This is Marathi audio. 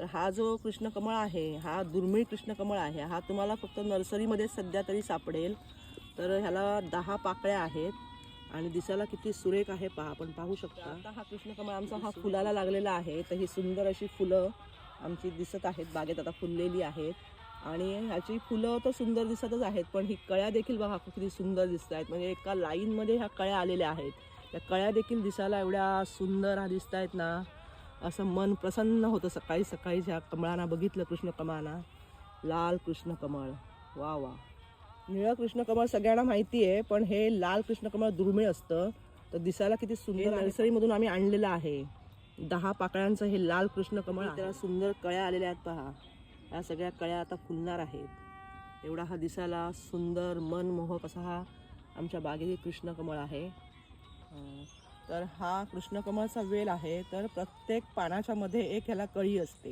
तर हा जो कृष्णकमळ आहे हा दुर्मिळ कृष्णकमळ आहे हा तुम्हाला फक्त नर्सरीमध्ये सध्या तरी सापडेल. तर ह्याला दहा पाकळ्या आहेत आणि दिसायला किती सुरेख आहे पहा आपण पाहू शकता. आता हा कृष्णकमळ आमचा हा फुलाला लागलेला आहे तर ही सुंदर अशी फुलं आमची दिसत आहेत बागेत आता फुललेली आहेत. आणि ह्याची फुलं तर सुंदर दिसतच आहेत पण ही कळ्या देखील बघा किती सुंदर दिसत आहेत. म्हणजे एका लाईनमध्ये ह्या कळ्या आलेल्या आहेत. त्या कळ्या देखील दिसायला एवढ्या सुंदर दिसत आहेत ना. असं मन प्रसन्न होतं सकाळी सकाळी ह्या कमळांना बघितलं कृष्णकमळांना लाल कृष्णकमळ वा वा. निळं कृष्णकमळ सगळ्यांना माहिती आहे पण हे लाल कृष्णकमळ दुर्मिळ असतं. तर दिसायला किती सुंदर नर्सरीमधून आम्ही आणलेलं आहे. दहा पाकळ्यांचं हे लाल कृष्णकमळ आहे. त्याला सुंदर कळ्या आलेल्या आहेत पहा. या सगळ्या कळ्या आता फुलणार आहेत. एवढा हा दिसायला सुंदर मनमोहक असा हा आमच्या बागेतील कृष्णकमळ आहे. अं, तर हा कृष्णकमळचा वेल आहे तर प्रत्येक पानाच्या मध्ये एक ह्याला कळी असते.